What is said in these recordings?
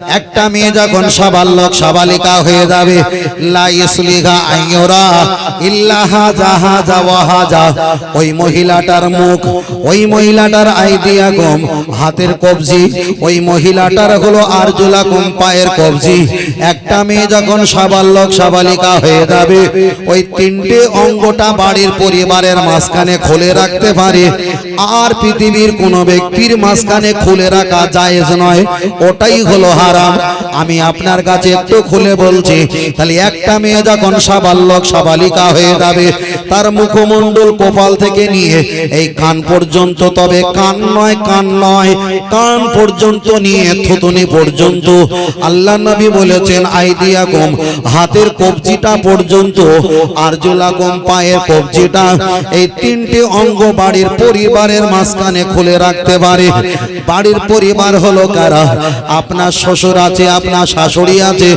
একটা মেয়ে যখন সাবালক সাবালিকা হয়ে যাবে ওই মহিলাটার মুখ, ওই মহিলাটার আইডিয়া কম হাতের কবজি, ওই মহিলাটার হলো আরজুলা কম পায়ের কবজি। একটা মেয়ে যখন সাবালক সাবালিকা হয়ে যাবে, ওই তিনটে অঙ্গটা বাড়ির পরিবারের মাঝখানে খুলে রাখতে পারে। আর পৃথিবীর কোনো ব্যক্তির মাঝখানে খুলে রাখা জায়েজ নয়, ওটাই হলো হারাম। আমি আপনার কাছে একটু খুলে বলছি, তাহলে একটা মেয়ে যখন সাবালক সাবালিকা হয়ে যাবে, তার মুখমণ্ডল কপাল থেকে নিয়ে এই কান পর্যন্ত, তবে কান নয় কান নয়, কান পর্যন্ত নিয়ে, থুতনি পর্যন্ত। আল্লাহ নবী বলেছেন আইডিয়া কম হাতের কবজিটা পর্যন্ত, আরজুলা কম পায়ের কবজিটা এই তিনটি অঙ্গ বাড়ির পরিবারের মাঝখানে খুলে রাখতে পারে। বাড়ির পরিবার হলো কারা? আপনার শ্বশুর আছে, আপনার শাশুড়ি আছে,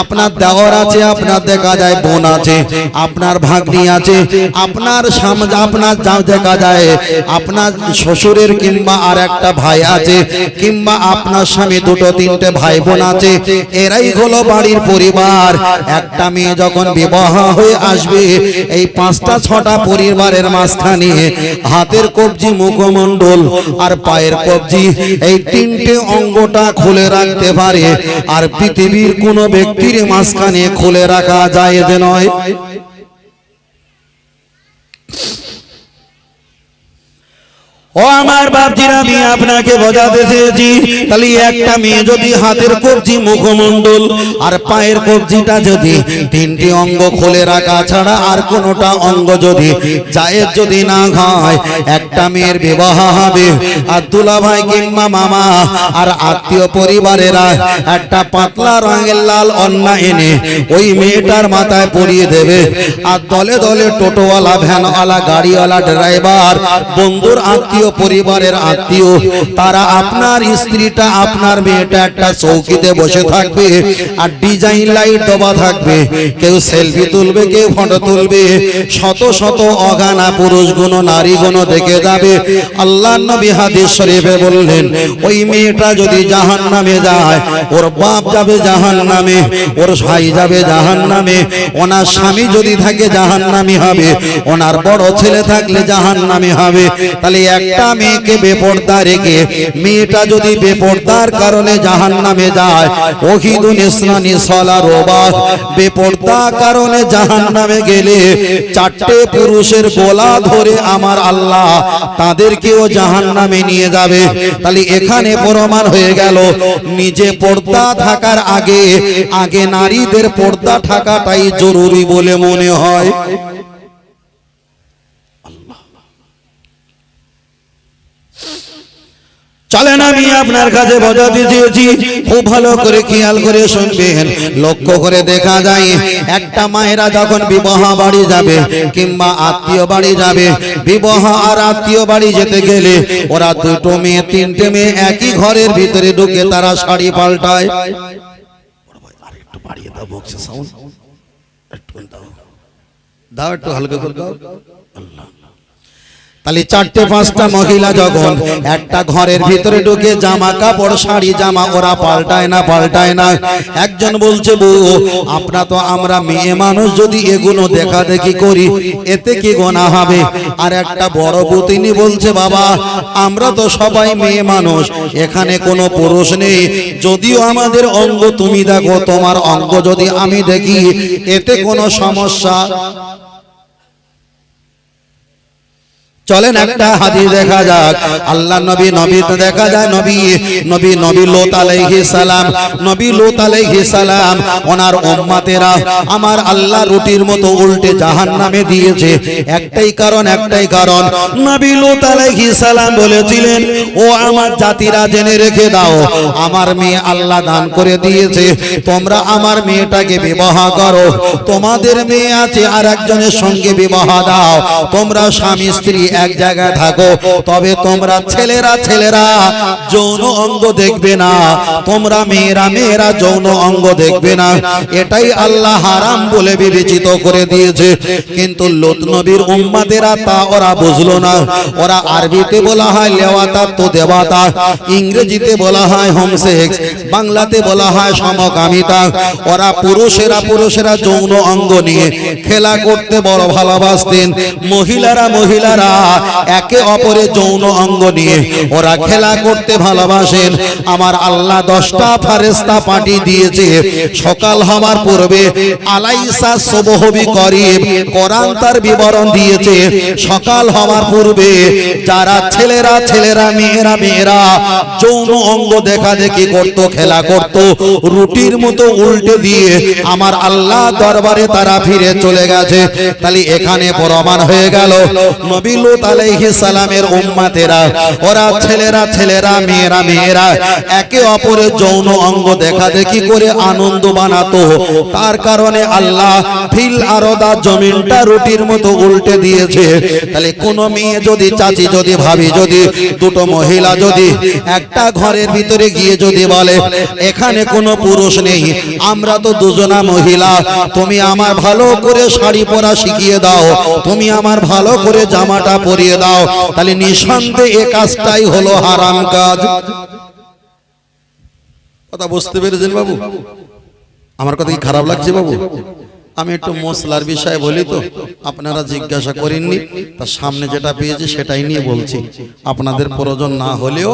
আপনার দেওয়ার আছে, আপনার দেখা যায় বোন আছে, আপনার ভাগ্নি আছে, আপনার আপনার যা দেখা যায়, আপনার শ্বশুরের কিংবা আর একটা ভাই আছে, কিংবা আপনার স্বামী দুটো, তিনটে ভাই বোন আছে, এরাই হলো বাড়ির পরিবার। একটা মেয়ে যখন বিবাহ হয়ে আসবে, এই পাঁচটা, ছটা পরিবারের মাঝখানে হাতের কবজি, মুখমণ্ডল আর পায়ের কবজি, এই তিনটে অঙ্গটা খুলে রাখতে পারে আর পৃথিবীর কোনো ব্যক্তির মাঝখানে খুলে রাখা যায় নয়। ও আমার বাপজিরা আমি আপনাকে বোঝাতে চেয়েছি। তাহলে একটা মেয়ে যদি হাতের কবজি মুখমণ্ডল আর পায়ের কবজিটা যদি তিনটি অঙ্গ খুলে রাখা ছাড়া আর কোনোটা অঙ্গ যদি চায়ের যদি না হয় একটা মেয়ের বিবাহ হবে। আর দুলা ভাই কিংবা মামা আর আত্মীয় পরিবারেরা একটা পাতলা রঙের লাল অন্না এনে ওই মেয়েটার মাথায় পরিয়ে দেবে। আর দলে দলে টোটোওয়ালা, ভ্যানওয়ালা, গাড়িওয়ালা, ড্রাইভার, বন্ধুর আত্মীয় পরিবারের আত্মীয়, তারা আপনার স্ত্রীটা, আপনার মেয়েটা একটা চৌকিতে বসে থাকবে আর ডিজাইন লাইট দেওয়া থাকবে। কেউ সেলফি তুলবে, কেউ ফটো তুলবে। শত শত অগানা পুরুষ গুণ নারী গুণ দেখে যাবে। আল্লাহ নবী হাদিস শরীফে বললেন, ওই মেয়েটা যদি জাহান নামে যায়, ওর বাপ যাবে জাহান নামে ওর ভাই যাবে জাহান নামে ওনার স্বামী যদি থাকে জাহান নামি হবে, ওনার বড় ছেলে থাকলে জাহান নামে হবে। তাহলে একটা মেয়েকে বেপর্দা রেখে, মেয়েটা যদি বেপর্দার কারণে জাহান নামে যায়, ওহিদুন ইসলানি সলা রোবা বেপর্দা কারণে জাহান নামে গেলে চারটে পুরুষের গোলা ধরে আমার আল্লাহ তাদেরকেও জাহান নামে নিয়ে যাবে। তাহলে এখানে প্রমাণ হয়ে গেল, নিজে পর্দা থাকার আগে আগে নারীদের পর্দা থাকাটাই জরুরি বলে মনে হয়। চলেন আমি আপনার কাছে বোঝাতে চেয়েছি খুব ভালো করে খেয়াল করে শুনবেন। লক্ষ্য করে দেখা যায় একটা মায়েরা যখন বিবাহ বাড়ি যাবে কিংবা আত্মীয় বাড়ি যাবে বিবাহ আর আত্মীয় বাড়ি যেতে গেলে ওরা দুটো মেয়ে তিনটে মেয়ে একই ঘরের ভিতরে ঢুকে তারা শাড়ি পাল্টায়। একটু বাড়িয়ে দাও বক্সে সাউন্ড একটু দাও। দাও একটু হালকা করে দাও। আল্লাহ। তাহলে চারটে পাঁচটা মহিলা যখন একটা ঘরের ভিতরে ঢুকে জামা কাপড়, শাড়ি, জামা, ওরা পাল্টায় না পাল্টায় না। একজন বলছে, বউ আমরা তো আমরা মেয়ে মানুষ, যদি এগুলো দেখা দেখি করি, এতে কি গোনা হবে? আর একটা বড় বউ তিনি বলছে, বাবা, আমরা তো সবাই মেয়ে মানুষ, এখানে কোনো পুরুষ নেই। যদিও আমাদের অঙ্গ, তুমি দেখো, তোমার অঙ্গ যদি আমি দেখি, এতে কোনো সমস্যা চলেন একটা হাদিস দেখা যাক। আল্লাহ নবী নবী তো দেখা যায় নবী। নবী নবী লোত আলাইহিস সালাম। নবী লোত আলাইহিস সালাম। ওনার উম্মতেরা আমার আল্লাহ রুটির মতো উল্টে জাহান্নামে দিয়েছে। একটাই কারণ একটাই কারণ। নবী লোত আলাইহিস সালাম বলেছিলেন ও আমার জাতিরা জেনে রেখে দাও আমার মেয়ে আল্লাহ দান করে দিয়েছে। তোমরা আমার মেয়েটাকে বিবাহ করো। তোমাদের মেয়ে আছে আর একজনের সঙ্গে বিবাহ দাও। তোমরা স্বামী স্ত্রী এক জায়গায় থাকো, তবে তোমরা ছেলেরা ছেলেরা, যৌন অঙ্গ দেখবে না। তোমরা মেয়েরা মেয়েরা যৌন অঙ্গ দেখবে না। এটাই আল্লাহ হারাম বলে বিবেচিত করে দিয়েছে। কিন্তু লোত নবীর উম্মাদেরা তা ওরা বুঝলো না। ওরা আরবিতে বলা হয় লেওয়াতা তো দেওয়াতা, ইংরেজিতে বলা হয় হোমসেক্স, বাংলাতে বলা হয় সমকামিতা। ওরা পুরুষেরা পুরুষেরা যৌন অঙ্গ নিয়ে খেলা করতে বড় ভালোবাসতেন। মহিলারা মহিলারা একে অপরের যৌন অঙ্গ নিয়ে। ওরা খেলা করতে ভালোবাসেন। আমার আল্লাহ দশটা ফারেস্তা পাঠিয়ে দিয়েছে। সকাল হওয়ার পূর্বে আলাইসা সবহবি করিব কোরআন তার বিবরণ দিয়েছে। সকাল হওয়ার পূর্বে যারা ছেলেরা ছেলেরা, মেয়েরা মেয়েরা যৌন অঙ্গ দেখা দেখি করত, খেলা করত, রুটির মতো উল্টে দিয়ে আমার আল্লাহ দরবারে তারা ফিরে চলে গেছে। তাহলে এখানে প্রমাণ হয়ে গেল। নবী লূত আলাইহিস সালামের উম্মাতেরা, ওরা ছেলেরা ছেলেরা, মেয়েরা মেয়েরা, একে অপরের যৌন অঙ্গ দেখা দেখি করে আনন্দ বানাতো। তার কারণে আল্লাহ ফিল আরদা জমিনটা রুটির মতো উল্টে দিয়েছে। তাহলে কোন মেয়ে যদি, চাচি যদি, ভাবি যদি, দুটো মহিলা যদি, একটা ঘরের ভিতরে গিয়ে যদি বলে, এখানে কোনো পুরুষ নেই, আমরা তো দুজনা মহিলা, তুমি আমার ভালো করে শাড়ি পরা শিখিয়ে দাও, তুমি আমার ভালো করে জামাটা পরিয়ে দাও। তাহলে নিঃসন্দেহে এ কাজটাই হলো হারাম কাজ। কথা বুঝতে পেরেছেন বাবু? আমার কথা কি খারাপ লাগছে বাবু? আমি একটু মশলার বিষয়ে বলি তো, আপনারা জিজ্ঞাসা করেননি তার সামনে যেটা পেয়েছি সেটাই নিয়ে বলছি। আপনাদের প্রয়োজন না হলেও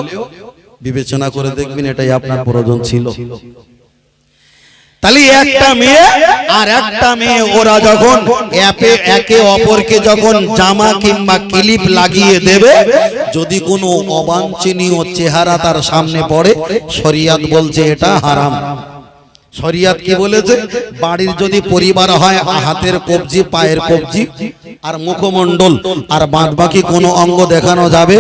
বিবেচনা করে দেখবেন এটাই আপনার প্রয়োজন ছিল। তাহলে একটা মেয়ে আর একটা মেয়ে ওরা যখন অ্যাপে একে অপরকে যখন জামা কিংবা ক্লিপ লাগিয়ে দেবে যদি কোনো অবাঞ্ছনীয় চেহারা তার সামনে পড়ে শরিয়াত বলছে এটা হারাম। শরিয়াত কি বলেছে? বাড়ির যদি পরিবার হয় হাতের কবজি পায়ের কবজি আর মুখমণ্ডল আর বাদ বাকি কোনো অঙ্গ দেখানো যাবে?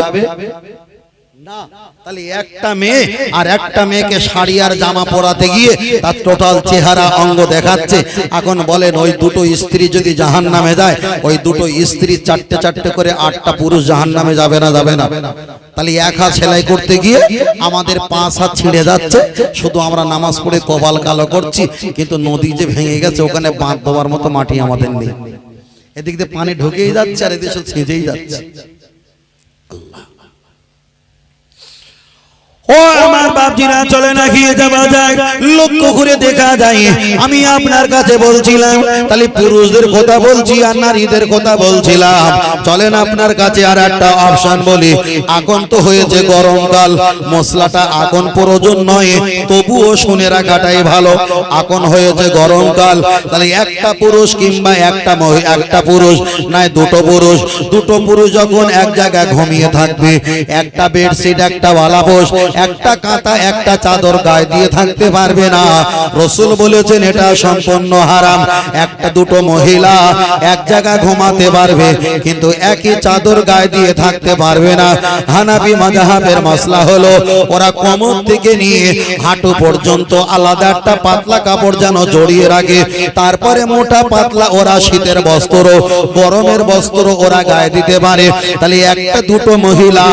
না। তাহলে একটা মেয়ে আর একটা মেয়েকে শাড়ি আর জামা পরাতে গিয়ে তার টোটাল চেহারা অঙ্গ দেখাচ্ছে। এখন বলেন ওই দুটো স্ত্রী যদি জাহান নামে যায় ওই দুটো স্ত্রী চারটে চারটে করে আটটা পুরুষ জাহান নামে যাবে না যাবে না। তাহলে এক হাত সেলাই করতে গিয়ে আমাদের পাঁচ হাত ছিঁড়ে যাচ্ছে। শুধু আমরা নামাজ পড়ে কপাল কালো করছি কিন্তু নদী যে ভেঙে গেছে ওখানে বাঁধ দেওয়ার মতো মাটি আমাদের নেই। এদিক দিয়ে পানি ঢুকেই যাচ্ছে আর এদিকে যাচ্ছে। ও আমার বাপজিরা চলে না, গিয়ে যাওয়া যায়। লক্ষ্য করে দেখা যায়, আমি আপনার কাছে বলছিলাম, তাহলে পুরুষদের কথা বলছি আর নারীদের কথা বলছিলাম। চলেন আপনার কাছে আর একটা অপশন বলি। এখন তো হয়েছে গরমকাল মশলাটা এখন প্রয়োজন নয়, তবুও শুনে রাখাটাই ভালো। এখন হয়েছে গরমকাল তাহলে একটা পুরুষ কিংবা একটা একটা পুরুষ নয় দুটো পুরুষ। দুটো পুরুষ যখন এক জায়গায় ঘুমিয়ে থাকবে, একটা বেডশিট, একটা বালাপোষ একটা কাঁথা, একটা চাদর গায়ে দিয়ে থাকতে পারবে না। রসুল বলেছেন, এটা সম্পূর্ণ হারাম। একটা দুটো মহিলা এক জায়গায় ঘুমাতে পারবে, কিন্তু একই চাদর গায়ে দিয়ে থাকতে পারবে না। হানাবি মাজাহাবের মশলা হলো, ওরা কোমর থেকে নিয়ে হাঁটু পর্যন্ত আলাদা একটা পাতলা কাপড় যেন জড়িয়ে রাখে। তারপরে মোটা পাতলা ওরা শীতের বস্ত্র, গরমের বস্ত্র ওরা গায়ে দিতে পারে। তাহলে একটা দুটো মহিলা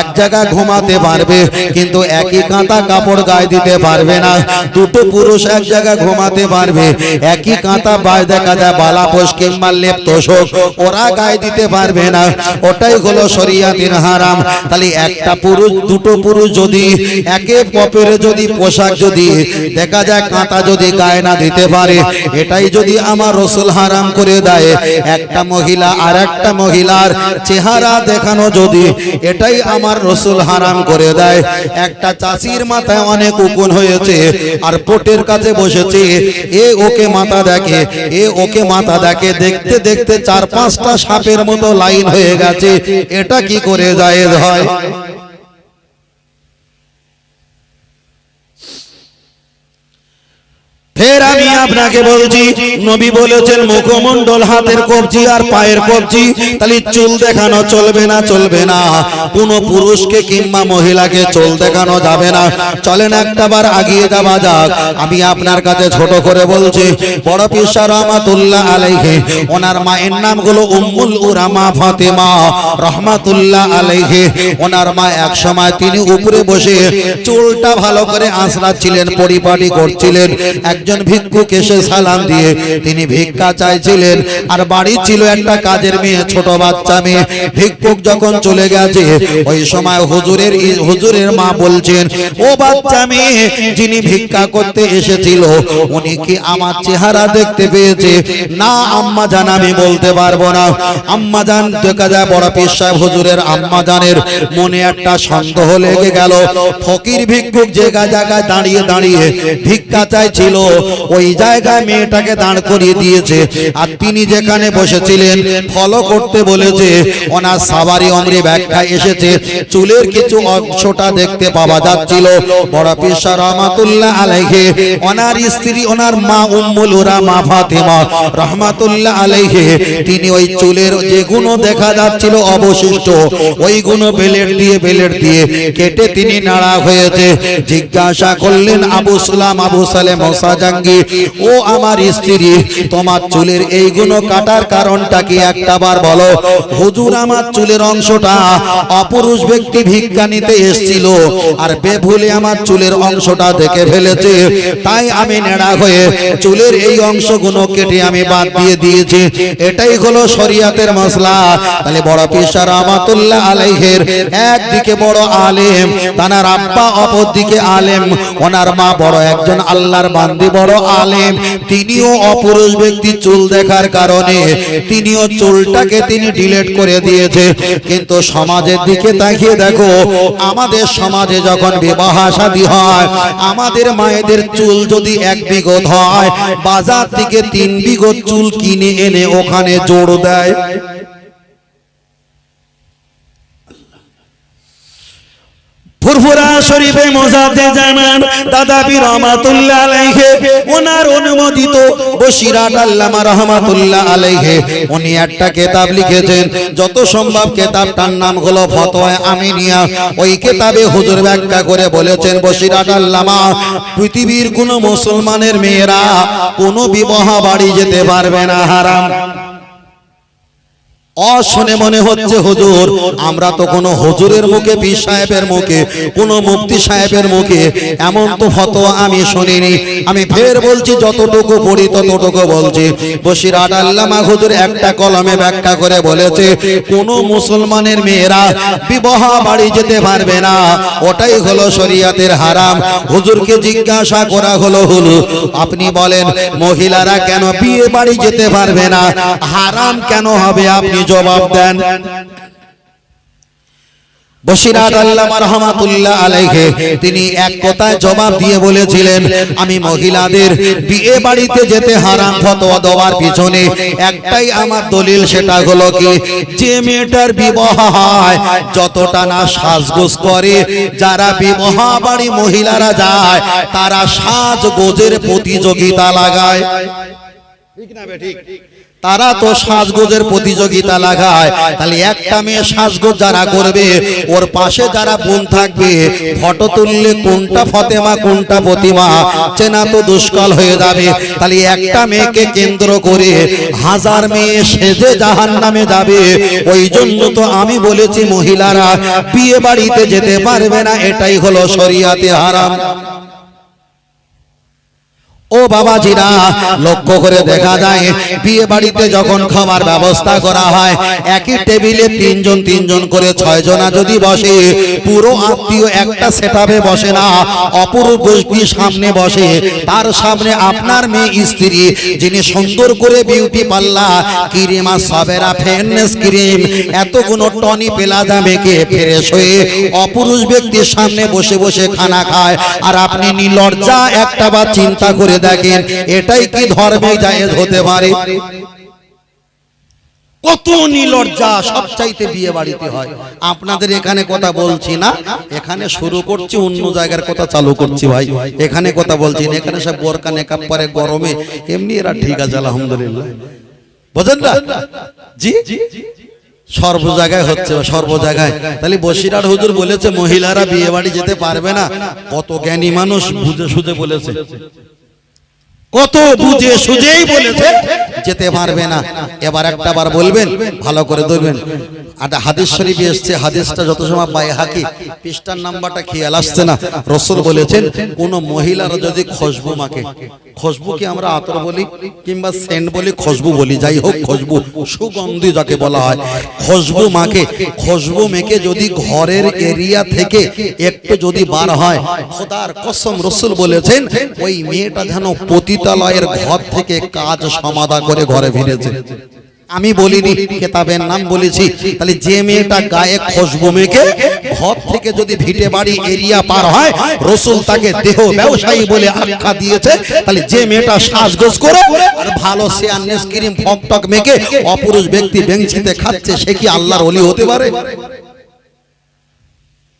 এক জায়গায় ঘুমাতে পারবে কিন্তু একই কাঁথা কাপড় গায়ে দিতে পারবে না। দুটো পুরুষ এক জায়গায় ঘুমাতে পারবে। একই কাঁথা বায় দেখা যায় বালাপোষ কিংবা লেপ তোষক। ওরা গায়ে দিতে পারবে না। ওটাই হলো শরিয়াতির হারাম। তাহলে একটা পুরুষ, দুটো পুরুষ যদি, একে অপরে যদি পোশাক যদি, দেখা যায় কাঁথা যদি গায়ে না দিতে পারে, এটাই যদি আমার রসুল হারাম করে দেয়। একটা মহিলা আর একটা মহিলার চেহারা দেখানো যদি, এটাই আমার রসুল হারাম করে দেয়। একটা চাষির মাথায় অনেক উকুন হয়েছে, আর পোটের কাছে বসেছে। এ ওকে মাথা দেখে, এ ওকে মাথা দেখে, দেখতে দেখতে চার পাঁচটা সাপের মতো লাইন হয়ে গেছে। এটা কি করে যায় হয়? ফের আমি আপনাকে বলছি, নবী বলেছেন, মুখমণ্ডল, হাতের কবজি আর পায়ের কবজি, তাহলে চুল দেখানো চলবে না চলবে না। কোন পুরুষকে কিংবা মহিলাকে চুল দেখানো যাবে না। চলেন একটা বার আগিয়ে যাওয়া যাক। আমি আপনার কাছে ছোট করে বলছি, বড় পিসা রহমাতুল্লাহ আলাইহে, ওনার মায়ের নাম হলো উম্মুল উরামা ফাতেমা রহমাতুল্লাহ আলাইহে। ওনার মা এক সময় তিনি উপরে বসে চুলটা ভালো করে আঁচড়াচ্ছিলেন, পরিপাটি করছিলেন। একজন ভিক্ষুক এসে সালাম দিয়ে তিনি ভিক্ষা চাইছিলেন। আর বাড়ি ছিল একটা কাজের মেয়ে, ছোট বাচ্চা মেয়ে। ভিক্ষুক যখন চলে গেছে, ওই সময় হুজুরের হুজুরের মা বলছেন, ও বাচ্চা মেয়ে, যিনি ভিক্ষা করতে এসেছিল, উনি কি আমার চেহারা দেখতে পেয়েছে? না, আম্মা জান, আমি বলতে পারব না। আম্মা জান, দেখা যায় বড় সাহেব হুজুরের আম্মা জানের মনে একটা সন্দেহ লেগে গেল। ফকির ভিক্ষুক জায়গা জায়গায় দাঁড়িয়ে দাঁড়িয়ে ভিক্ষা চাইছিল ওই জায়গায় মেয়েটাকে দাঁড় করিয়ে দিয়েছে। আর তিনি যেখানে বসেছিলেন, ফলো করতে বলেছে, ওনার সাবারি অমরি ব্যাখ্যা এসেছে। চুলের কিছু অংশটা দেখতে পাওয়া যাচ্ছিল। বড় পিসা রহমাতুল্লাহ আলাইহে, ওনার স্ত্রী, ওনার মা উম্মুল উরা, মা ফাতেমা রহমাতুল্লাহ আলাইহে, তিনি ওই চুলের যে গুণ দেখা যাচ্ছিল অবশিষ্ট ওই গুণ বেলেট দিয়ে বেলেট দিয়ে কেটে তিনি নাড়া হয়েছে। জিজ্ঞাসা করলেন, আবু সালাম, আবু সালেম মোসাজাঙ্গি ও আমার স্ত্রী, তোমার চুলের এই গুণ কাটার কারণটা কি একটা বার বলো? হুজুর আমার চুলের অংশটা অপুরুষ ব্যক্তি ভিক্ষা নিতে এসেছিল আর বেভুলে আমার চুলের অংশটা দেখে ফেলেছে। তাই আমি নেড়া হয়ে চুলের এই অংশগুলো কেটে আমি বাদ দিয়ে দিয়েছি। এটাই হলো শরিয়াতের মশলা। তাহলে বড় পিসা রহমাতুল্লাহ আলাইহের একদিকে বড় আলেম, তানার আব্বা অপর দিকে আলেম। ওনার মা বড় একজন আল্লাহর বান্দি বড় আলেম তিনিও অপুরুষ ব্যক্তি চুল দেখার কারণে তিনিও চুলটাকে তিনি ডিলেট করে দিয়েছে। কিন্তু সমাজের দিকে তাকিয়ে দেখো আমাদের সমাজে যখন বিবাহ শাদী হয় আমাদের মায়েদের চুল যদি এক বিগত হয় বাজার থেকে তিন বিগত চুল কিনে এনে ওখানে জোড় দেয়। ফুরফুরা শরীফে মোজাদে জানান দাদা বীর রহমাতুল্লাহ আলাইহে, ওনার অনুমোদিত বসিরাট আল্লামা রহমাতুল্লাহ আলাইহে। উনি একটা কিতাব লিখেছেন, যত সম্ভব কিতাবটার নাম হলো ফতোয়া আমিনিয়া। ওই কিতাবে হুজুর ব্যাখ্যা করে বলেছেন বসিরাট আল্লামা, পৃথিবীর কোন মুসলমানের মেয়েরা কোনো বিবাহ বাড়ি যেতে পারবে না, হারাম। অশনে মনে হচ্ছে, হুজুর, আমরা তো কোনো হুজুরের মুখে, পীর সাহেবের মুখে, কোনো মুফতি সাহেবের মুখে এমন তো ফতোয়া আমি শুনিনি। আমি ফের বলছি, যতটুকু পড়ি ততটুকু বলছি। বসিরাট আল্লামা হুজুর একটা কলমে ব্যাখ্যা করে বলেছে, কোন মুসলমানের মেয়েরা বিবাহ বাড়ি যেতে পারবে না, ওটাই হলো শরিয়াতের হারাম। হুজুরকে জিজ্ঞাসা করা হলো হলো আপনি বলেন, মহিলারা কেন বিয়ে বাড়ি যেতে পারবে না? হারাম কেন হবে আপনি জবাব দেন। বসিরাত আল্লামা রহমাতুল্লাহ আলাইহে, তিনি এক কথায় জবাব দিয়ে বলেছিলেন, আমি মহিলাদের বিয়ে বাড়িতে যেতে হারাম ফতোয়া দেওয়ার পিছনে একটাই আমার দলিল, সেটা হলো কি, যে মেয়েটার বিবাহ হয়, যতটা না সাজগোজ করে, যারা বিবাহ বাড়ি মহিলারা যায়, তারা সাজগোজের প্রতিযোগিতা লাগায়। ঠিক না ঠিক। তারা তো সাজগোজের প্রতিযোগিতা লাগায়। তাহলে একটা মেয়ে সাজগোজ যারা করবে, ওর পাশে যারা বোন থাকবে, ফটো তুললে কোনটা ফতেমা, কোনটা প্রতিমা? চেনা তো দুষ্কল হয়ে যাবে। তাহলে একটা মেয়েকে কেন্দ্র করে হাজার মেয়ে সেজে জাহান নামে যাবে। ওই জন্য তো আমি বলেছি মহিলারা, বিয়ে বাড়িতে যেতে পারবে না, এটাই হলো শরিয়াতে হারাম। বাবাজিরা, লক্ষ্য করে দেখা যায়, বিয়ে বাড়িতে যখন খাবার ব্যবস্থা করা হয়, একই টেবিলে তিনজন তিনজন করে ছয় জনা যদি বসে, পুরো আত্মীয় একটা সেটাপে বসে না অপর গোষ্ঠী সামনে বসে, তার সামনে আপনার মেয়ে স্ত্রী, যিনি সুন্দর করে বিউটি পাল্লা, ক্রিমা সবেরা ফেয়ারনেস ক্রিম এতগুলো টনি পেলাজা মেখে ফ্রেশ হয়ে অপুরুষ ব্যক্তির সামনে বসে বসে খানা খায়, আর আপনি নির্লজ্জা একটা বা চিন্তা করে দেখেন এটাই কি ধর্মে জায়েজ হতে পারে? কত নিলজ্জা সব চাইতে বিয়ে বাড়িতে হয়। আপনাদের এখানে কথা বলছি না। এখানে শুরু করছি, অন্য জায়গার কথা চালু করছি ভাই। এখানে কথা বলছি না, এখানে সব বোরকা নেকাপ পরে গরমে। এমনি এরা ঠিক আছে, আলহামদুলিল্লাহ। বোঝেন না? জি? সর্ব জায়গায় হচ্ছে, সর্ব জায়গায়। তাহলে বসিরার হুজুর বলেছে, মহিলারা বিয়ে বাড়ি যেতে পারবে না। কত জ্ঞানী মানুষ বুঝে সুঝে বলেছে। কত বুঝে সুজেই বলেছে। যেতে পারবে না। এবার একটা বার বলবেন, ভালো করে ধরবেন। একটা হাদিস এসছে, হাদিসটা যত সময় হাকি, পৃষ্ঠার নাম্বারটা খেয়াল আসছে না। রসুল বলেছেন, কোন মহিলার যদি মাকে খুশবু কি আমরা আতর বলি কিংবা সেন্ট বলি বলি, যাই হোক সুগন্ধি যাকে বলা হয়। মাকে মেকে যদি ঘরের এরিয়া থেকে একটু যদি বার হয়, খোদার কসম রসুল বলেছেন, ওই মেয়েটা যেন পতিতালয়ের ঘর থেকে কাজ সমাধা করে ঘরে ফিরেছে। আমি বলিনি, কেতাবের নাম বলেছি, তাহলে যে মেয়েটা গায়ে খুশবু মেখে ঘর থেকে যদি ভিটে বাড়ি এরিয়া পার হয়, রসুল তাকে দেহ ব্যবসায়ী বলে আখ্যা দিয়েছে, তাহলে যে মেয়েটা সাজগোজ করে, আর ভালো শেয়ারনেস ক্রিম ফক টক মেখে অপুরুষ ব্যক্তি বেঞ্চিতে খাচ্ছে, সে কি আল্লাহর অলি হতে পারে?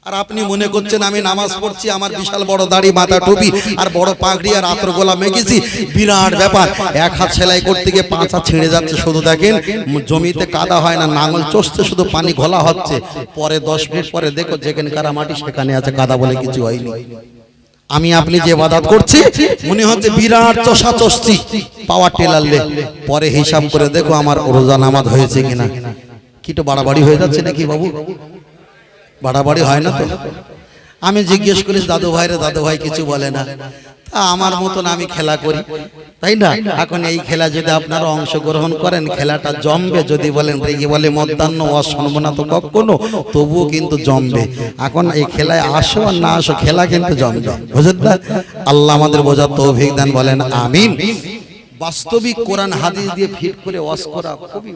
আর আপনি মনে করছেন আমি নামাজ পড়ছি, আমার বিশাল বড় দাড়ি, মাথা টুপি আর বড় পাগড়ি আর আতর গোলা মেখেছি। বিরাট ব্যাপার। এক হাত সেলাই করতে গিয়ে পাঁচ হাত ছিঁড়ে যাচ্ছে, শুধু দেখেন, জমিতে কাদা হয় না, নাঙল চষতে শুধু পানি ঘোলা হচ্ছে। পরে দশ মিনিট পরে দেখো যেখানে কারা মাটি, সেখানে আছে কাদা বলে কিছু হয়নি। আমি আপনি যে বাদাত করছি, মনে হচ্ছে বিরাট চষা চষছি, পাওয়ার টেলারলে পরে হিসাব করে দেখো আমার রোজা নামাজ হয়েছে কিনা। কি তো বাড়াবাড়ি হয়ে যাচ্ছে নাকি বাবু? বাড়াবাড়ি হয় না তো। আমি জিজ্ঞেস করি, দাদু ভাইরে, দাদু ভাই কিছু বলে না? তা আমার মতন আমি খেলা করি। তাই না? এখন এই খেলা যদি আপনারা অংশগ্রহণ করেন, খেলাটা জমবে। যদি বলেন, রেগে বলে মধ্যাহ্ন অশুনবো না তো কখনো? তবুও কিন্তু জমবে। এখন এই খেলায় আসো আর না আসো, খেলা কিন্তু জমবে। বুঝলেন না? আল্লাহ আমাদের বোঝার তৌফিক দেন বলেন, আমিন। বাস্তবিক কোরআন হাদিস দিয়ে ফিট করে ওয়াজ করা খুবই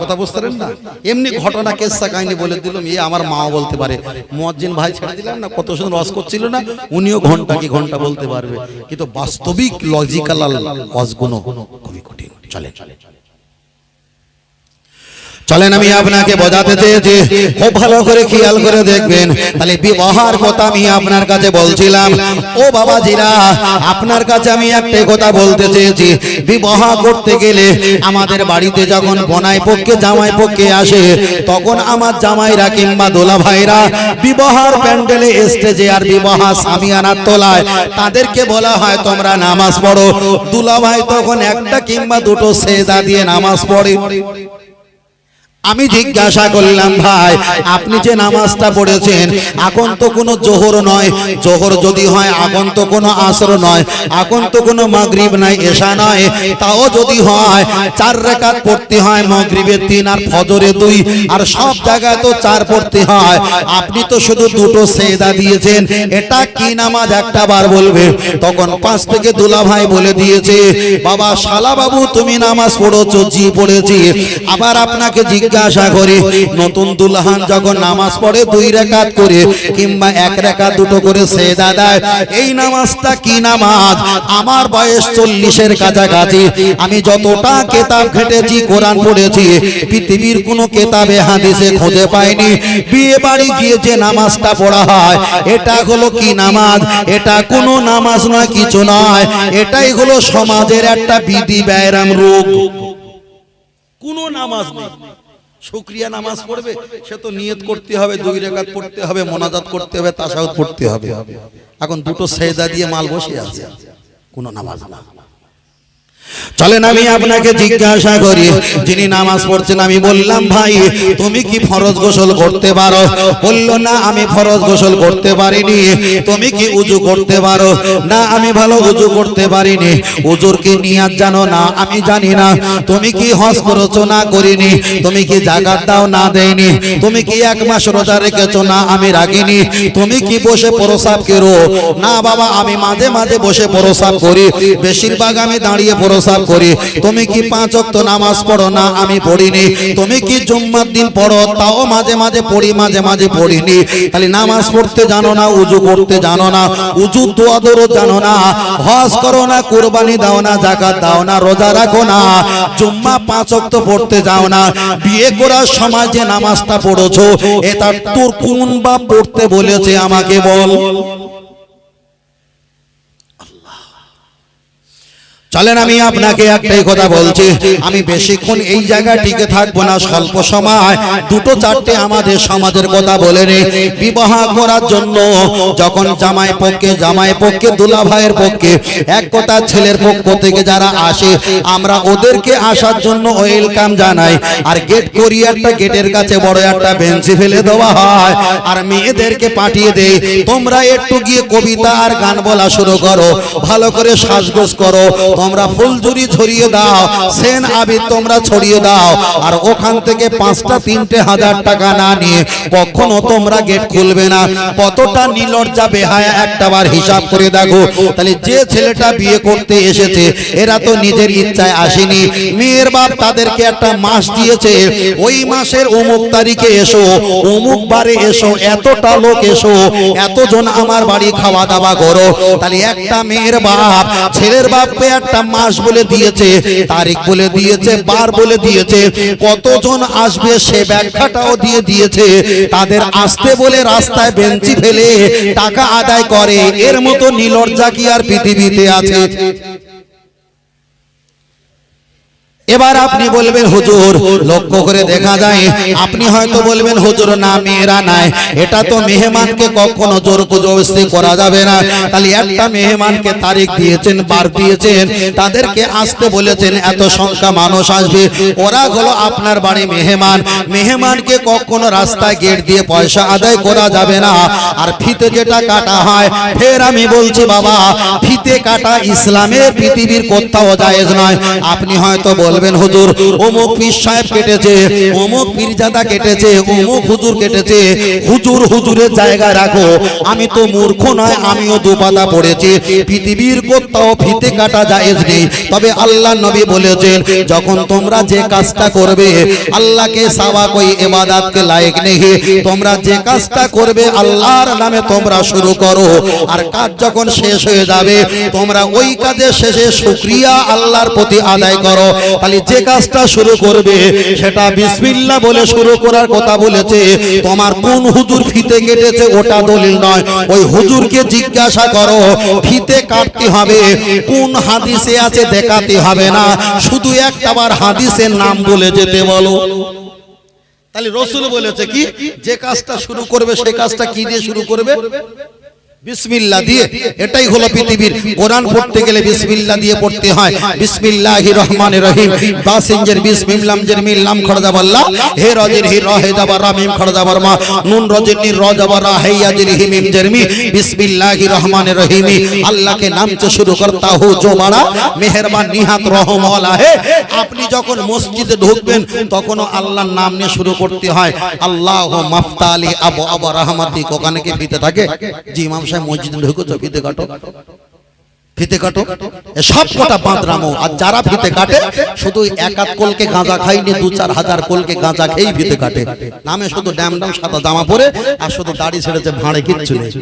কথা বুঝতে পারেন না? এমনি বলে আমার মা বলতে পারে। ভাই ছেড়ে দিলাম না, কত সুন্দর করছিল না? উনিও ঘণ্টা কি ঘণ্টা বলতে পারবে। কিন্তু বাস্তবিক লজিক্যাল অজগুণ খুবই কঠিন। চলে চলে চলেন আমি আপনাকে বোঝাতে চেয়েছি। খুব ভালো করে খেয়াল করে দেখবেন। তাহলে বিবাহার কথা আমি আপনার কাছে বলছিলাম। ও বাবাজিরা আপনার কাছে আমি একটা কথা বলতে চেয়েছি। বিবাহ করতে গেলে আমাদের বাড়িতে যখন বনাই পক্ষে জামাই পক্ষে আসে তখন আমার জামাইরা কিংবা দোলা ভাইরা বিবাহার প্যান্ডেলে স্টেজে আর বিবাহ সামিয়ানার তোলায় তাদেরকে বলা হয় তোমরা নামাজ পড়ো। দুলা ভাই তখন একটা কিংবা দুটো সেদা দিয়ে নামাজ পড়ে। আমি জিজ্ঞাসা করলাম ভাই আপনি যে নামাজটা পড়েছেন এখন তো কোনো জোহর নয় জোহর যদি হয় এখন তো কোনো আসর নয় এখন তো কোনো মাগরিব নাই এশা নয় তাও যদি হয় চার রেখাত পড়তে হয় মাগরিবের তিন আর ফজরে দুই আর সব জায়গায় তো চার পড়তে হয় আপনি তো শুধু দুটো সেদা দিয়েছেন এটা কি নামাজ একটা বার বলবে? তখন পাঁচ থেকে দুলা ভাই বলে দিয়েছে বাবা শালা বাবু তুমি নামাজ পড়েছো জি পড়েছি আবার আপনাকে জিজ্ঞাসা করি নতুন দুলহান যখন নামাজ পড়ে দুই রেখাত করে কিংবা এক রেখাত দুটো করে সে দাদায় এই নামাজটা কি নামাজ? আমার বয়স চল্লিশের কাছাকাছি। আমি যতটা কেতাব ঘেটেছি, কোরআন পড়েছি, পৃথিবীর কোনো কেতাবে, হাদিসে খুঁজে পাইনি। বিয়ে বাড়ি গিয়ে যে নামাজটা পড়া হয়, এটা হলো কি নামাজ? এটা কোনো নামাজ নয়, কিছু নয়। এটাই হলো সমাজের একটা বিধি ব্যায়াম রোগ কোনো নামাজ নেই। শুক্রিয়া নামাজ পড়বে, সে তো নিয়ত করতে হবে, দুই রেখাত পড়তে হবে, মোনাজাত করতে হবে তাসাউদ পড়তে হবে। এখন দুটো সেজা দিয়ে মাল বসে আছে, কোনো নামাজ না। চলেন আমি আপনাকে জিজ্ঞাসা করি যিনি নামাজ পড়ছেন আমি বললাম ভাই তুমি কি ফরজ গোসল করতে পারো? বলল না আমি ফরজ গোসল করতে পারিনি। তুমি কি উজু করতে পারো? না আমি ভালো উজু করতে পারিনি। উজুর কি নিয়াত জানো না আমি জানি না। তুমি কি হজ করেছ না করিনি? তুমি কি জাকাত দাও না দেয়নি? তুমি কি এক মাস রোজা রেখেছো না আমি রাখিনি তুমি কি বসে প্রসাব করো? না বাবা আমি মাঝে মাঝে বসে প্রসাব করি। বেশিরভাগ আমি দাঁড়িয়ে প্রসাব প্রসাব করি। তুমি কি পাঁচ ওয়াক্ত নামাজ পড়ো? না, আমি পড়িনি। তুমি কি জুম্মার দিন পড়ো? তাও মাঝে মাঝে পড়ি, মাঝে মাঝে পড়িনি। তাহলে নামাজ পড়তে জানো না, উজু করতে জানো না, উজু দোয়া জানো না। হজ করো না, কুরবানি দাও না জাকাত দাও না, রোজা রাখো না। জুম্মা পাঁচ অক্ত পড়তে যাও না। বিয়ে করার সময় যে নামাজটা পড়েছো, এটা তোর কোন বা পড়তে বলেছে আমাকে বল। চলেন আমি আপনাকে একটাই কথা বলছি, আমি বেশিক্ষণ এই জায়গায় টিকে থাকব না, স্বল্প সময়। দুটো চারটে আমাদের সমাজের কথা বলে নে, বিবাহ করার জন্য যখন জামাই পক্ষে জামাই পক্ষে দুলা ভাইয়ের পক্ষে, এক কথা ছেলের পক্ষ থেকে যারা আসে, আমরা ওদেরকে আসার জন্য ওয়েলকাম জানাই। আর গেট করি একটা গেটের কাছে বড় একটা বেঞ্চি ফেলে দেওয়া হয়, আর মেয়েদেরকে পাঠিয়ে দেই। তোমরা একটু গিয়ে কবিতা আর গান বলা শুরু করো, ভালো করে শ্বাসগোস করো তোমরা ফুলঝুরি ছড়িয়ে দাও, সেন আবির তোমরা ছড়িয়ে দাও, আর ওখান থেকে পাঁচটা, তিনটে হাজার টাকা না নিয়ে কখনো তোমরা গেট খুলবে না। কতটা নিলজ্জা বেহায়া একটাবার হিসাব করে দেখো। তাহলে যে ছেলেটা বিয়ে করতে এসেছে, এরা তো নিজের ইচ্ছায় আসেনি। মেয়ের বাপ তাদেরকে একটা মাস দিয়েছে, ওই মাসের অমুক তারিখে এসো, অমুক বারে এসো, এতটা লোক এসো, এতজন আমার বাড়ি খাওয়া দাওয়া করো। তাহলে একটা মেয়ের বাপ, ছেলের বাপকে একটা মাস বলে দিয়েছে, তারিখ বলে দিয়েছে, বার বলে দিয়েছে, কতজন আসবে সে ব্যাখ্যাটাও দিয়ে দিয়েছে। তাদের আসতে বলে রাস্তায় বেঞ্চি ফেলে টাকা আদায় করে, এর মতো নিলর্জা কি আর পৃথিবীতে আছে? এবার আপনি বলবেন, হুজুর, লক্ষ্য করে দেখা যায়, আপনি হয়তো বলবেন, হুজুর, না, মেয়েরা নাই। এটা তো মেহমানকে কখনো জোর জবরদস্তি করা যাবে না। তাহলে একটা মেহমানকে তারিখ দিয়েছেন, বার দিয়েছেন, তাদেরকে আসতে বলেছেন, এত সংখ্যা মানুষ আসবে। ওরা হলো আপনার বাড়ি মেহমান। মেহমানকে কখনো রাস্তায় গেট দিয়ে পয়সা আদায় করা যাবে না। আর ফিতে যেটা কাটা হয়, ফের আমি বলছি, বাবা, ফিতে কাটা ইসলামের পৃথিবীর কোথাও জায়েজ নয়। আপনি হয়তো বলবেন, হুজুর, অমুক পীর সাহেব কেটেছে, অমুক পীরজাদা কেটেছে, অমুক হুজুর কেটেছে। হুজুর, হুজুরের জায়গায় রাখো। আমি তো মূর্খ নয়, আমিও দুপাতা পড়েছি। পৃথিবীর কোথাও ফিতে কাটা জায়েজ নেই। তবে আল্লাহ নবী বলেছেন, যখন তোমরা যে কাজটা করবে, আল্লাহকে সাওয়া কই ইবাদতকে লায়েক নেই। তোমরা যে কাজটা করবে, আল্লাহর নামে তোমরা শুরু করো। আর কাজ যখন শেষ হয়ে যাবে, তোমরা ওই কাজের শেষে শুকরিয়া আল্লাহর প্রতি আদায় করো। তাহলে যে কাজটা শুরু করবে, সেটা বিসমিল্লাহ বলে শুরু করার কথা বলেছে। তোমার কোন হুজুর ফিতে কেটেছে ওটা দলিল নয়। ওই হুজুরকে জিজ্ঞাসা করো, ফিতে কাটতে হবে, কোন হাদিসে আছে দেখাতে হবে না? শুধু একটাবার হাদিসের নাম বলে যেতে বলো। তাহলে রসুল বলেছে কি, যে কাজটা শুরু করবে, সে কাজটা কি দিয়ে শুরু করবে? বিসমিল্লাহ দিয়ে এটাই হলো পৃথিবীর কোরআন পড়তে গেলে বিসমিল্লাহ দিয়ে পড়তে হয়। বিসমিল্লাহি রহমানির রহিম। বাসিঞ্জের বিস মিমলাম জের মিল্লাম খড়দা বল্লা। হে রজের হি রহে দাবা রামিম খড়দা বর্মা। নুন রজের নি রজাবা রাহাইয়া জের হি মিম জেরমি বিসমিল্লাহি রহমান রহিমি। আল্লাহ কে নাম সে শুরু করতা হো জো বড়া মেহেরবান নিহাত রহম ওয়ালা হে। আপনি যখন মসজিদে ঢুকবেন তখন আল্লাহর নাম নিয়ে শুরু করতে হয়। আল্লাহু মাফতালি আবু আবা রাহমাতি কোকানে কি ভিতে থাকে? জি ইমাম সাহেব মসজিদে ঢুকেছো ফিতে কাটো। ফিতে কাটো। সব কটা বাঁদরামো। আর যারা ফিতে কাটে শুধু এক আধ কলকে গাঁজা খাইনি দু চার হাজার কলকে গাঁজা খেয়েই ফিতে কাটে। নামে শুধু ড্যাম ড্যাম সাদা জামা পরে আর শুধু দাড়ি ছেড়েছে ভাঁড়ে কিচ্ছু নেই।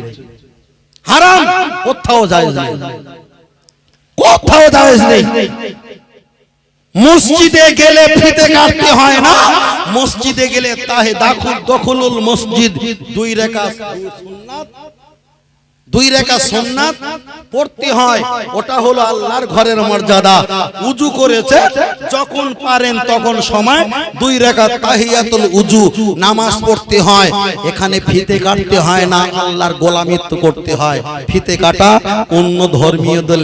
হারাম! কোথাও যায় কোথাও জায়েজ নেই। মসজিদে গেলে ফিতে কাটতে হয় না। মসজিদে গেলে তাহে দাখুল দখলুল মসজিদ। দুই রেখা সুন্নাত। দুই রেখা সোননাথ পড়তে হয়। ওটা হলো আল্লাহর ঘরের মর্যাদা। উজু করেছে যখন পারেন তখন সময়। দুই রেখা তাহিয়াতুল উজু নামাজ পড়তে হয়। এখানে ফিতে কাটতে হয় না আল্লাহর গোলামিত্ব করতে হয়। ফিতে কাটা অন্য ধর্মীয়দের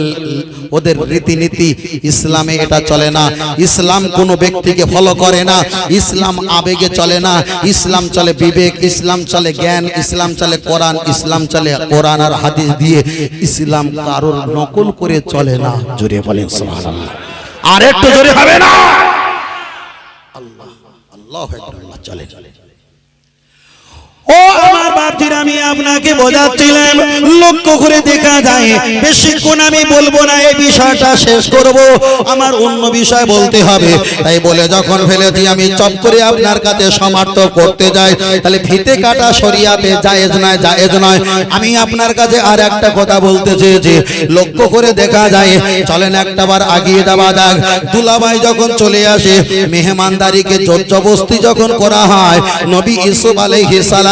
ওদের রীতিনীতি। ইসলামে এটা চলে না। ইসলাম কোনো ব্যক্তিকে ফলো করে না। ইসলাম আবেগে চলে না। ইসলাম চলে বিবেক ইসলাম চলে জ্ঞান ইসলাম চলে কোরআন ইসলাম চলে কোরআন আর হাদিস দিয়ে ইসলাম কারোর নকল করে চলে না। জোরে বলেন, সুবহানাল্লাহ। আর একটু জোরে হবে না? আল্লাহ আল্লাহ আল্লাহ চলে ও আমার বাপজির, আমি আপনাকে বোঝাচ্ছিলাম, লক্ষ্য করে দেখা যায়, বেশিক্ষণ আমি বলব না, এই বিষয়টা শেষ করব, আমার অন্য বিষয় বলতে হবে। তাই বলে যখন ফেলেছি, আমি চপ করে আপনার কাছে সমার্থ করতে যাই। তাহলে ফিতে কাটা সরিয়াতে জায়েজ নয় জায়েজ নয়। আমি আপনার কাছে আর একটা কথা বলতে চেয়েছি। লক্ষ্য করে দেখা যায়, চলেন একটা আগিয়ে যাওয়া যাক। দুলাভাই যখন চলে আসে, মেহমানদারিকে জবস্তি যখন করা হয়, নবী ইসুফ আলাইহিস সালাম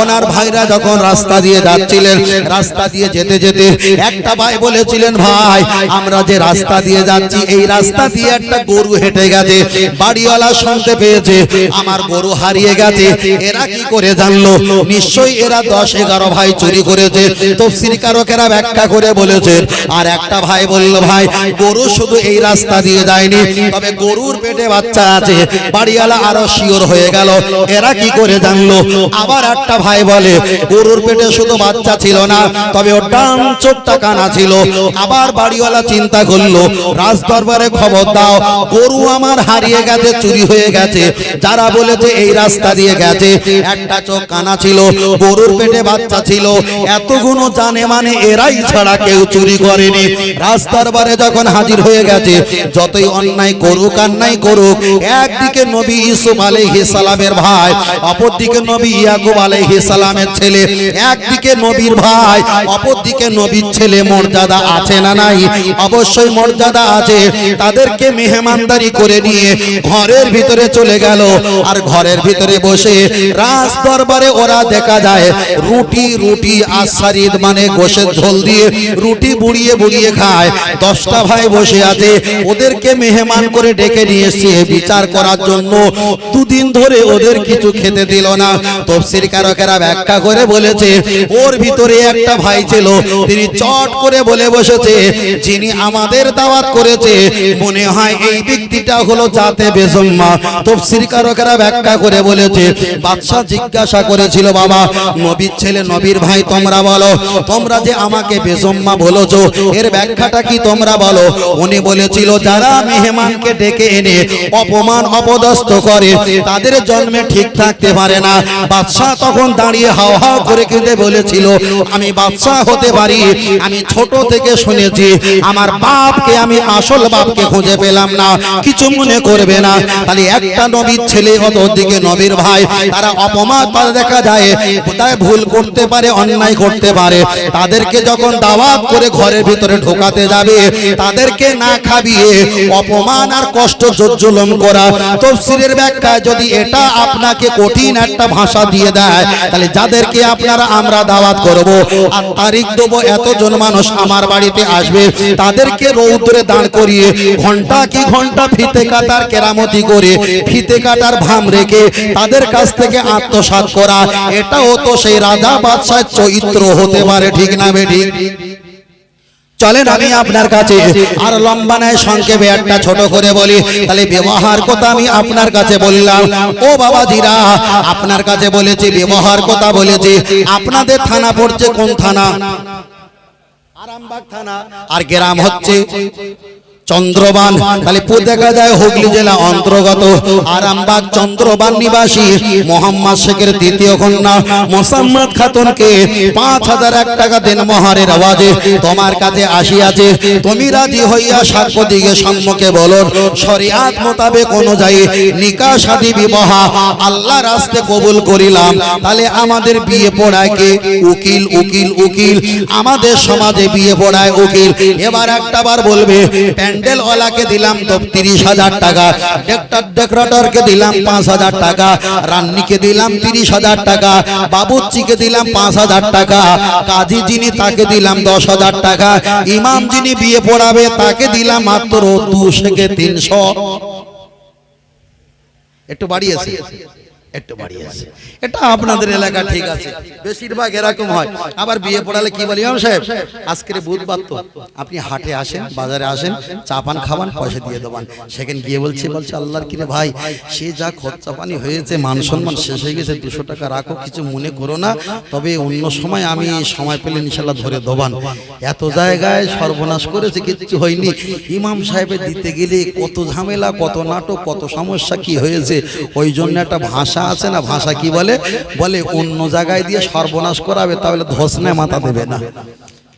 ওনার ভাইরা যখন রাস্তা দিয়ে যাচ্ছিলেন, রাস্তা দিয়ে যেতে যেতে একটা ভাই বলেছিলেন, ভাই, আমরা যে রাস্তা দিয়ে যাচ্ছি, এই রাস্তা দিয়ে একটা গরু হেঁটে গেছে, বাড়িওয়ালা শুনতে পেয়েছে, আমার গরু হারিয়ে গেছে, এরা কি করে জানলো? নিশ্চয়ই এরা দশ এগারো ভাই চুরি করেছে, তফসির কারকেরা ব্যাখ্যা করে বলেছেন আর একটা ভাই বলল, ভাই, গরু শুধু এই রাস্তা দিয়ে যায়নি, তবে গরুর পেটে বাচ্চা আছে, বাড়িওয়ালা আরও শিওর হয়ে গেল, এরা কি করে জানলো? আবার একটা ভাই বলে, গরুর পেটে শুধু বাচ্চা ছিল না, তবে ওর ডান চোখটা কানা ছিল। আবার বাড়িওয়ালা চিন্তা করল রাজ দরবারে খবর দাও, গরু আমার হারিয়ে গেছে, চুরি হয়ে গেছে। যারা বলেছে এই রাস্তা দিয়ে গেছে, একটা চোখ কানা ছিল, গরুর পেটে বাচ্চা ছিল। এতগুলো জানে মানে এরাই ছাড়া কেউ চুরি করেনি। রাজ দরবারে যখন হাজির হয়ে গেছে, যতই অন্যায় করুক আর নাই করুক, একদিকে নবী ইসুফ আলাইহিস সালামের ভাই, অপরদিকে নবী ইয়াকুব আলাইহিস সালামের ছেলে। একদিকে নবীর ভাই, অপরদিকে নবীর ছেলে। মর্যাদা আছে না নাই? অবশ্যই মর্যাদা আছে। তাদেরকে মেহমানদারি করে নিয়ে ঘরের ভিতরে চলে গেল। আর ঘরের ভিতরে বসে রাজ দরবারে ওরা দেখা যায়, রুটি রুটি আসারিদ মানে ঝোল দিয়ে রুটি বুড়িয়ে বুড়িয়ে খায়। দশটা ভাই বসে আছে, ওদেরকে মেহমান করে ডেকে নিয়ে বিচার করার জন্য দুদিন ধরে ওদের কিছু খেতে দিল না। তফসির কারকেরা ব্যাখ্যা করে বলেছে। ওর ভিতরে একটা ভাই ছিল, তিনি চট করে বলে বসেছে, যিনি আমাদের দাওয়াত করেছে। মনে হয় এই ব্যক্তিটা হলো জাতে বেজম্মা তফসির কারকেরা ব্যাখ্যা করে বলেছে। বাদশাহ জিজ্ঞাসা করেছিল, বাবা, নবীর ছেলে, নবীর ভাই তোমরা বলো, তোমরা যে আমাকে বেজম্মা বলেছ, এর ব্যাখ্যাটা কি তোমরা বলো? উনি বলেছিল, যারা মেহমানকে ডেকে এনে অপমান অপদস্থ করে, তাদের জন্মে ঠিক থাকতে পারে না। বাদশাহ তখন দাঁড়িয়ে হাও হাও করে কেঁদে বলেছিল, আমি বাদশাহ হতে পারি, আমি ছোট থেকে শুনেছি, আমার বাপকে আমি আসল বাপকে খুঁজে পেলাম না, কিছু মনে করবে না। তাহলে একটা নবীর ছেলে দিকে নবীর ভাই, তারা অপমান তারা দেখা যায় তাই ভুল করতে পারে, অন্যায় করতে পারে। তাদেরকে যখন দাওয়াত করে ঘরের ভিতরে ঢোকাতে যাবে, তাদেরকে না খাবিয়ে অপমান আর কষ্ট জজ্জলম করা। তফসিরের ব্যাখ্যায় যদি এটা আপনাকে কঠিন একটা ভাষা দিয়ে দেয় তাহলে যাদেরকে আপনারা আমরা দাওয়াত করব আর তারিখ দেবো, এতজন মানুষ আমার বাড়িতে আসবে, তাদেরকে রৌদ্রে দাঁড় করিয়ে, ঘণ্টা কি ঘণ্টা ফিতে কাটার কেরামতি করে, ফিতে কাটার ভাম রেখে তাদের কাছ থেকে আত্মসাত করা, এটাও তো সেই রাজা বাদশাহ চরিত্র হতে পারে, ঠিক না বেঠিক চলেন আমি আপনার কাছে আর লম্বা নয় সংক্ষেপে একটা ছোট করে বলি। তাহলে ব্যবহার কথা আমি আপনার কাছে বললাম। ও বাবা জিরা আপনার কাছে বলেছি, ব্যবহার কথা বলেছি। আপনাদের থানা পড়ছে কোন থানা? আরামবাগ থানা। আর গ্রাম হচ্ছে চন্দ্রবান তাহলে পু দেখা যায় হুগলি জেলা অন্তর্গত। আরামবাগ চন্দ্রবান নিবাসী মোহাম্মদ শেখের দ্বিতীয় কন্যা মোসাম্মদ খাতুনকে পাঁচ হাজার এক টাকা দেন মহারের আওয়াজে তোমার কাছে আসিয়াছে। তুমি রাজি হইয়া সাক্ষ্য দিকে সম্মুখে বলুন শরিয়াত মোতাবেক অনুযায়ী নিকা শাদী বিবাহ আল্লাহ রাস্তে কবুল করিলাম। তাহলে আমাদের বিয়ে পড়ায় কে? উকিল উকিল উকিল। আমাদের সমাজে বিয়ে পড়ায় উকিল। এবার একটা বার বলবে প্যান্ডেল ওয়ালাকে দিলাম তো তিরিশ হাজার টাকা, ডেক্টর ডেকরেটরকে দিলাম পাঁচ হাজার টাকা, রান্নিকে দিলাম তিরিশ হাজার টাকা বাবুচ্চিকে দিলাম পাঁচ হাজার টাকা, কাজী যিনি তাকে দিলাম দশ হাজার টাকা, ইমাম যিনি বিয়ে পড়াবে তাকে দিলাম মাত্র দুশো থেকে তিনশো। একটু বাড়িয়েছে একটু বাড়িয়েছে এটা আপনাদের এলাকা ঠিক আছে। বেশিরভাগ এরকম হয়। আবার বিয়ে পড়ালে কি বলি সাহেব? আজকের বুধবার তো। আপনি হাটে আসেন বাজারে আসেন চা পান খাবান পয়সা দিয়ে দেবান সেখানে গিয়ে বলছে বলছে আল্লাহর কিরে ভাই সে যা খরচা পানি হয়েছে মান সম্মান শেষ হয়ে গেছে দুশো টাকা রাখো কিছু মনে করো না তবে অন্য সময় আমি সময় পেলে ইনশাল্লাহ ধরে দোবান এত জায়গায় সর্বনাশ করেছে কিচ্ছু হয়নি। ইমাম সাহেবের দিতে গেলে কত ঝামেলা কত নাটক কত সমস্যা কি হয়েছে ওই জন্য একটা ভাষা ভাষা আছে না, ভাষা কি বলে? বলে অন্য জায়গায় দিয়ে সর্বনাশ করাবে, তাহলে ধসনে মাথা দেবে না।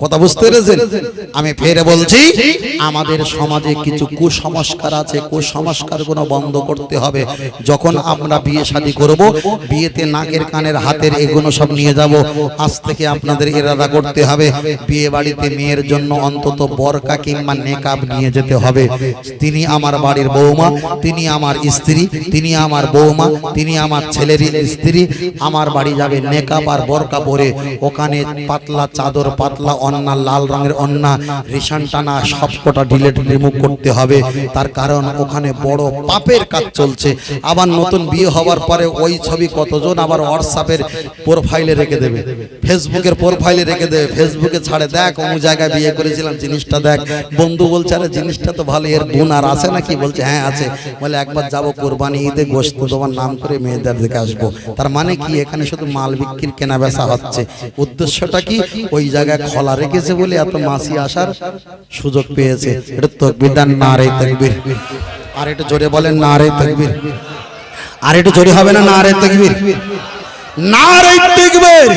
কথা বুঝতে পেরেছেন? আমি ফেরে বলছি, আমাদের সমাজে কিছু কুসংস্কার আছে কুসংস্কারগুলো বন্ধ করতে হবে। যখন আমরা বিয়ে শাদী করব, বিয়েতে নাকের কানের হাতের এগুলো সব নিয়ে যাব। আজ থেকে আপনাদের ইরাদা করতে হবে। বিয়ে বাড়িতে মেয়ের জন্য অন্তত বরকা কিংবা নেকাব নিয়ে যেতে হবে। তিনি আমার বাড়ির বৌমা তিনি আমার স্ত্রী, তিনি আমার বৌমা তিনি আমার ছেলের স্ত্রী। আমার বাড়ি যাবে নেকাব আর বরকা পরে। ওখানে পাতলা চাদর, পাতলা অন্না লাল রঙের অন্না রেশন টানা সবকটা ডিলেট রিমুভ করতে হবে। তার কারণ ওখানে বড় পাপের কাজ চলছে। আবার নতুন বিয়ে হওয়ার পরে ওই ছবি কতজন আবার হোয়াটসঅ্যাপের প্রোফাইলে রেখে দেবে। ফেসবুকের প্রোফাইলে রেখে দেবে। ফেসবুকে ছাড়ে, দেখ, অমুক জায়গায় বিয়ে করেছিলাম, জিনিসটা দেখ। বন্ধু বলছে, আরে, জিনিসটা তো ভালো, এর গুণ আর আছে নাকি? বলছে হ্যাঁ আছে। বলে, একবার যাব কোরবানি ঈদে গোস্ত তোমার নাম করে মেয়েদের দিকে আসব। তার মানে কি? এখানে শুধু মাল বিক্রির কেনা বেচা হচ্ছে। উদ্দেশ্যটা কি? ওই জায়গায় খোলা রেখেছে বলে এত মাসি আসার সুযোগ পেয়েছে। এটা তকবির দান না রে তকবির। আর একটু জোরে বলেন না রে তকবির। আর একটু জোরে হবে না না রে তকবির। না রে তকবির।